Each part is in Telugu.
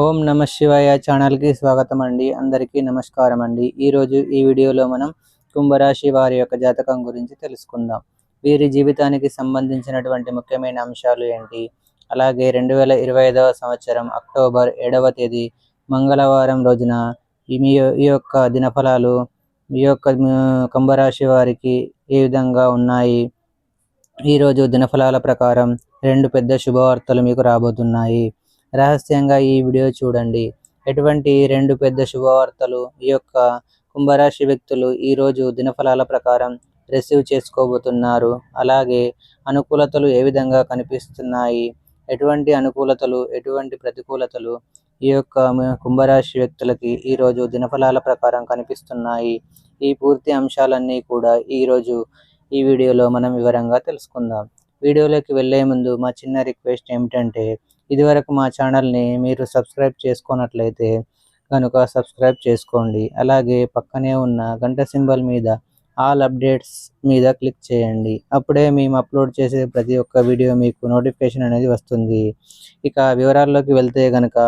ఓం నమ శివాయ ఛానల్కి స్వాగతం అండి. అందరికీ నమస్కారం అండి. ఈరోజు ఈ వీడియోలో మనం కుంభరాశి వారి యొక్క జాతకం గురించి తెలుసుకుందాం. వీరి జీవితానికి సంబంధించినటువంటి ముఖ్యమైన అంశాలు ఏంటి? అలాగే రెండు వేల ఇరవై ఐదవ సంవత్సరం అక్టోబర్ ఏడవ తేదీ మంగళవారం రోజున ఈ మీ ఈ యొక్క దినఫలాలు ఈ యొక్క కుంభరాశి వారికి ఏ విధంగా ఉన్నాయి? ఈరోజు దినఫలాల ప్రకారం రెండు పెద్ద శుభవార్తలు మీకు రాబోతున్నాయి. రహస్యంగా ఈ వీడియో చూడండి. ఎటువంటి రెండు పెద్ద శుభవార్తలు ఈ యొక్క కుంభరాశి వ్యక్తులు ఈరోజు దినఫలాల ప్రకారం రిసీవ్ చేసుకోబోతున్నారు. అలాగే అనుకూలతలు ఏ విధంగా కనిపిస్తున్నాయి? ఎటువంటి అనుకూలతలు ఎటువంటి ప్రతికూలతలు ఈ యొక్క కుంభరాశి వ్యక్తులకి ఈరోజు దినఫలాల ప్రకారం కనిపిస్తున్నాయి? ఈ పూర్తి అంశాలన్నీ కూడా ఈరోజు ఈ వీడియోలో మనం వివరంగా తెలుసుకుందాం. వీడియోలోకి వెళ్ళే ముందు మా చిన్న రిక్వెస్ట్ ఏమిటంటే ఇదివరకు మా ఛానల్ని మీరు సబ్స్క్రైబ్ చేసుకున్నట్లయితే కనుక సబ్స్క్రైబ్ చేసుకోండి. అలాగే పక్కనే ఉన్న గంట సింబల్ మీద ఆల్ అప్డేట్స్ మీద క్లిక్ చేయండి. అప్పుడే మేము అప్లోడ్ చేసే ప్రతి ఒక్క వీడియో మీకు నోటిఫికేషన్ అనేది వస్తుంది. ఇక వివరాల్లోకి వెళ్తే గనక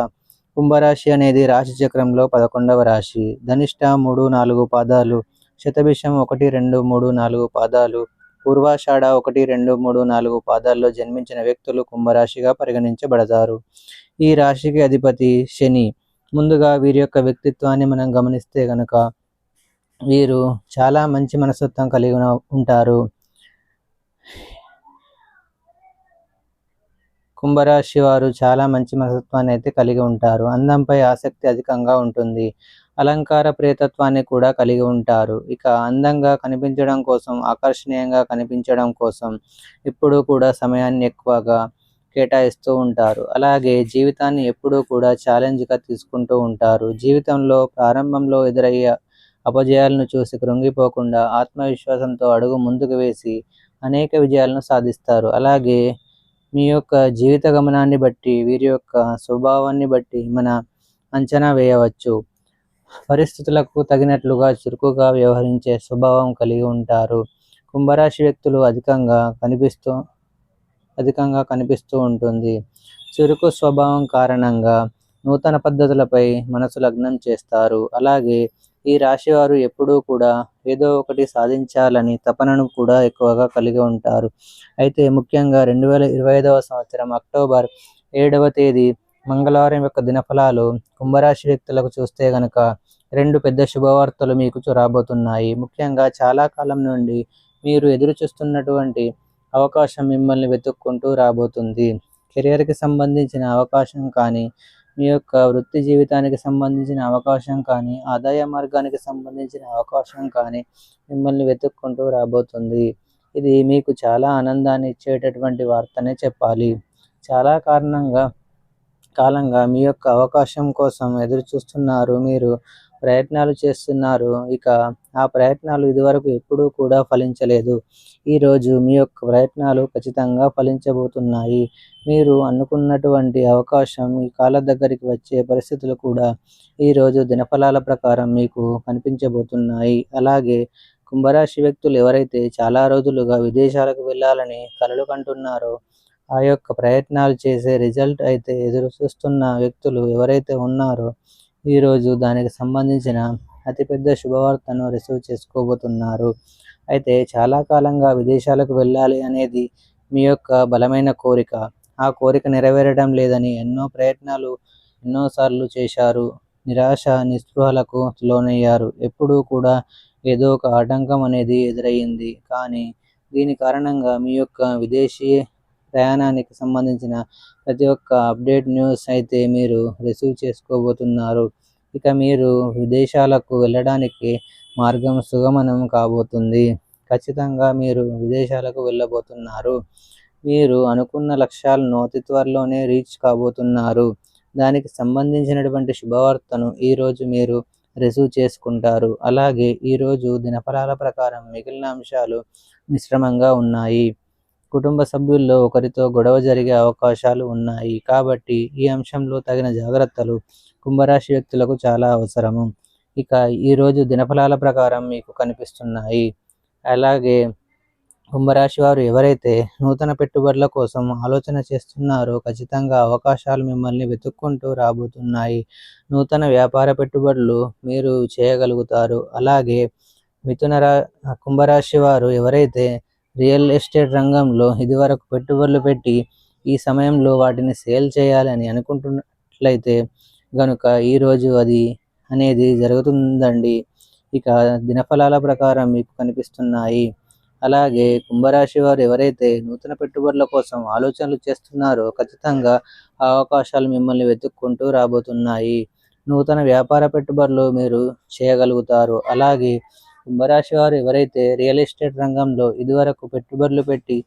కుంభరాశి అనేది రాశి చక్రంలో పదకొండవ రాశి. ధనిష్ట మూడు నాలుగు పాదాలు శతభిషం ఒకటి రెండు మూడు నాలుగు పాదాలు పూర్వాషాఢ ఒకటి రెండు మూడు నాలుగు పాదాల్లో జన్మించిన వ్యక్తులు కుంభరాశిగా పరిగణించబడతారు. ఈ రాశికి అధిపతి శని. ముందుగా వీరి యొక్క వ్యక్తిత్వాన్ని మనం గమనిస్తే గనక వీరు చాలా మంచి మనస్తత్వం కలిగి ఉంటారు. కుంభరాశి వారు చాలా మంచి మనస్తత్వాన్ని అయితే కలిగి ఉంటారు. అందంపై ఆసక్తి అధికంగా ఉంటుంది. అలంకార ప్రేతత్వాన్ని కూడా కలిగి ఉంటారు. ఇక అందంగా కనిపించడం కోసం ఆకర్షణీయంగా కనిపించడం కోసం ఎప్పుడూ కూడా సమయాన్ని ఎక్కువగా కేటాయిస్తూ ఉంటారు. అలాగే జీవితాన్ని ఎప్పుడూ కూడా ఛాలెంజ్గా తీసుకుంటూ ఉంటారు. జీవితంలో ప్రారంభంలో ఎదురయ్యే అపజయాలను చూసి కృంగిపోకుండా ఆత్మవిశ్వాసంతో అడుగు ముందుకు వేసి అనేక విజయాలను సాధిస్తారు. అలాగే మీ యొక్క జీవిత గమనాన్ని బట్టి వీరి యొక్క స్వభావాన్ని బట్టి మన అంచనా వేయవచ్చు. పరిస్థితులకు తగినట్లుగా చురుకుగా వ్యవహరించే స్వభావం కలిగి ఉంటారు. కుంభరాశి వ్యక్తులు అధికంగా కనిపిస్తూ అధికంగా కనిపిస్తూ ఉంటుంది. చురుకు స్వభావం కారణంగా నూతన పద్ధతులపై మనసు లగ్నం చేస్తారు. అలాగే ఈ రాశి వారు ఎప్పుడూ కూడా ఏదో ఒకటి సాధించాలని తపనను కూడా ఎక్కువగా కలిగి ఉంటారు. అయితే ముఖ్యంగా రెండు వేల ఇరవై ఐదవ సంవత్సరం అక్టోబర్ ఏడవ తేదీ మంగళవారం యొక్క దినఫలాలు కుంభరాశి వ్యక్తులకు చూస్తే గనక రెండు పెద్ద శుభవార్తలు మీకు చూ- రాబోతున్నాయి ముఖ్యంగా చాలా కాలం నుండి మీరు ఎదురు చూస్తున్నటువంటి అవకాశం మిమ్మల్ని వెతుక్కుంటూ రాబోతుంది. కెరియర్కి సంబంధించిన అవకాశం కానీ మీ యొక్క వృత్తి జీవితానికి సంబంధించిన అవకాశం కానీ ఆదాయ మార్గానికి సంబంధించిన అవకాశం కానీ మిమ్మల్ని వెతుక్కుంటూ రాబోతుంది. ఇది మీకు చాలా ఆనందాన్ని ఇచ్చేటటువంటి వార్తనే చెప్పాలి. చాలా కారణంగా కాలంగా మీ యొక్క అవకాశం కోసం ఎదురు చూస్తున్నారు మీరు ప్రయత్నాలు చేస్తున్నారు. ఇక ఆ ప్రయత్నాలు ఇదివరకు ఎప్పుడూ కూడా ఫలించలేదు. ఈరోజు మీ యొక్క ప్రయత్నాలు ఖచ్చితంగా ఫలించబోతున్నాయి. మీరు అనుకున్నటువంటి అవకాశం ఈ కాళ్ళ దగ్గరికి వచ్చే పరిస్థితులు కూడా ఈరోజు దినఫలాల ప్రకారం మీకు కనిపించబోతున్నాయి. అలాగే కుంభరాశి వ్యక్తులు ఎవరైతే చాలా రోజులుగా విదేశాలకు వెళ్ళాలని కలలు కంటున్నారో ఆ యొక్క ప్రయత్నాలు చేసే రిజల్ట్ అయితే ఎదురు చూస్తున్న వ్యక్తులు ఎవరైతే ఉన్నారో ఈరోజు దానికి సంబంధించిన అతిపెద్ద శుభవార్తను రిసీవ్ చేసుకోబోతున్నారు. అయితే చాలా కాలంగా విదేశాలకు వెళ్ళాలి అనేది మీ యొక్క బలమైన కోరిక. ఆ కోరిక నెరవేరడం లేదని ఎన్నో ప్రయత్నాలు ఎన్నోసార్లు చేశారు. నిరాశ నిస్పృహలకు లోనయ్యారు. ఎప్పుడూ కూడా ఏదో ఒక ఆటంకం అనేది ఎదురయ్యింది. కానీ దీని కారణంగా మీ యొక్క విదేశీ ప్రయాణానికి సంబంధించిన ప్రతి ఒక్క అప్డేట్ న్యూస్ అయితే మీరు రిసీవ్ చేసుకోబోతున్నారు. ఇక మీరు విదేశాలకు వెళ్ళడానికి మార్గం సుగమనం కాబోతుంది. ఖచ్చితంగా మీరు విదేశాలకు వెళ్ళబోతున్నారు. మీరు అనుకున్న లక్ష్యాలను అతి త్వరలోనే రీచ్ కాబోతున్నారు. దానికి సంబంధించినటువంటి శుభవార్తను ఈరోజు మీరు రిసీవ్ చేసుకుంటారు. అలాగే ఈరోజు దినఫలాల ప్రకారం మిగిలిన అంశాలు మిశ్రమంగా ఉన్నాయి. కుటుంబ సభ్యుల్లో ఒకరితో గొడవ జరిగే అవకాశాలు ఉన్నాయి. కాబట్టి ఈ అంశంలో తగిన జాగ్రత్తలు కుంభరాశి వ్యక్తులకు చాలా అవసరము. ఇక ఈరోజు దినఫలాల ప్రకారం మీకు కనిపిస్తున్నాయి. అలాగే కుంభరాశి వారు ఎవరైతే నూతన పెట్టుబడుల కోసం ఆలోచన చేస్తున్నారో ఖచ్చితంగా అవకాశాలు మిమ్మల్ని వెతుక్కుంటూ రాబోతున్నాయి. నూతన వ్యాపార పెట్టుబడులు మీరు చేయగలుగుతారు. అలాగే మిథున రా కుంభరాశి వారు ఎవరైతే రియల్ ఎస్టేట్ రంగంలో ఇదివరకు పెట్టుబడులు పెట్టి ఈ సమయంలో వాటిని సేల్ చేయాలని అనుకుంటున్నట్లయితే గనుక ఈరోజు అది అనేది జరుగుతుందండి. ఇక దినఫలాల ప్రకారం మీకు కనిపిస్తున్నాయి. అలాగే కుంభరాశి వారు ఎవరైతే నూతన పెట్టుబడుల కోసం ఆలోచనలు చేస్తున్నారో ఖచ్చితంగా ఆ అవకాశాలు మిమ్మల్ని వెతుక్కుంటూ రాబోతున్నాయి. నూతన వ్యాపార పెట్టుబడులు మీరు చేయగలుగుతారు. అలాగే కుంభరాశి వారు ఎవరైతే రియల్ ఎస్టేట్ రంగంలో ఇదివరకు పెట్టుబడులు పెట్టి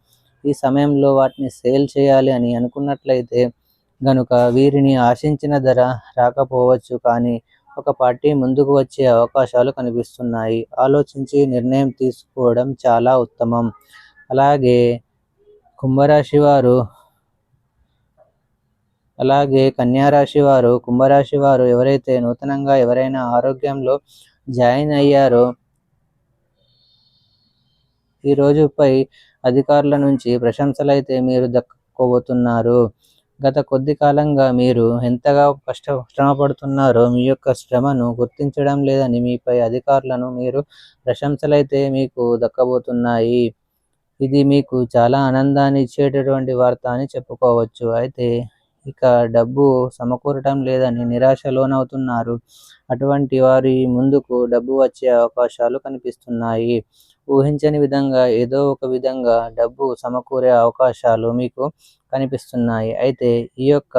ఈ సమయంలో వాటిని సేల్ చేయాలి అని అనుకున్నట్లయితే గనుక వీరిని ఆశించిన ధర రాకపోవచ్చు కానీ ఒక పార్టీ ముందుకు వచ్చే అవకాశాలు కనిపిస్తున్నాయి. ఆలోచించి నిర్ణయం తీసుకోవడం చాలా ఉత్తమం. అలాగే కుంభరాశి వారు అలాగే కన్యారాశి వారు కుంభరాశి వారు ఎవరైతే నూతనంగా ఎవరైనా ఆరోగ్యంలో జాయిన్ అయ్యారో ఈ రోజుపై అధికారుల నుంచి ప్రశంసలైతే మీరు దక్కుకోబోతున్నారు గత కొద్ది కాలంగా మీరు ఎంతగా కష్ట శ్రమ పడుతున్నారో మీ యొక్క శ్రమను గుర్తించడం లేదని మీపై అధికారులను మీరు ప్రశంసలైతే మీకు దక్కబోతున్నాయి. ఇది మీకు చాలా ఆనందాన్ని ఇచ్చేటటువంటి వార్త అని చెప్పుకోవచ్చు. అయితే ఇక డబ్బు సమకూరటం లేదని నిరాశ లోనవుతున్నారు. అటువంటి వారి ముందుకు డబ్బు వచ్చే అవకాశాలు కనిపిస్తున్నాయి. ఊహించని విధంగా ఏదో ఒక విధంగా డబ్బు సమకూరే అవకాశాలు మీకు కనిపిస్తున్నాయి. అయితే ఈ యొక్క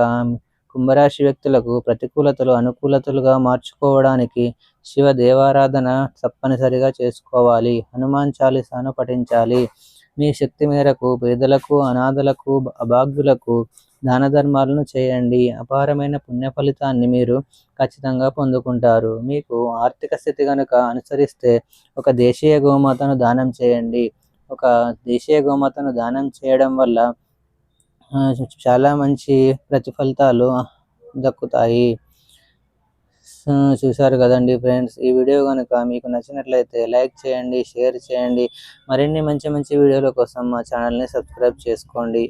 కుంభరాశి వ్యక్తులకు ప్రతికూలతలు అనుకూలతలుగా మార్చుకోవడానికి శివ దేవారాధన తప్పనిసరిగా చేసుకోవాలి. హనుమాన్ చాలీసాను పఠించాలి. మీ శక్తి మేరకు పేదలకు అనాథలకు అభాగ్యులకు దాన ధర్మాలను చేయండి. అపారమైన పుణ్య ఫలితాన్ని మీరు ఖచ్చితంగా పొందుకుంటారు. మీకు ఆర్థిక స్థితి కనుక అనుసరిస్తే ఒక దేశీయ గోమాతను దానం చేయండి. ఒక దేశీయ గోమాతను దానం చేయడం వల్ల చాలా మంచి ప్రతిఫలితాలు దక్కుతాయి. చూసారు కదండి ఫ్రెండ్స్. ఈ వీడియో కనుక మీకు నచ్చినట్లయితే లైక్ చేయండి షేర్ చేయండి. మరిన్ని మంచి మంచి వీడియోల కోసం మా ఛానల్ని సబ్స్క్రైబ్ చేసుకోండి.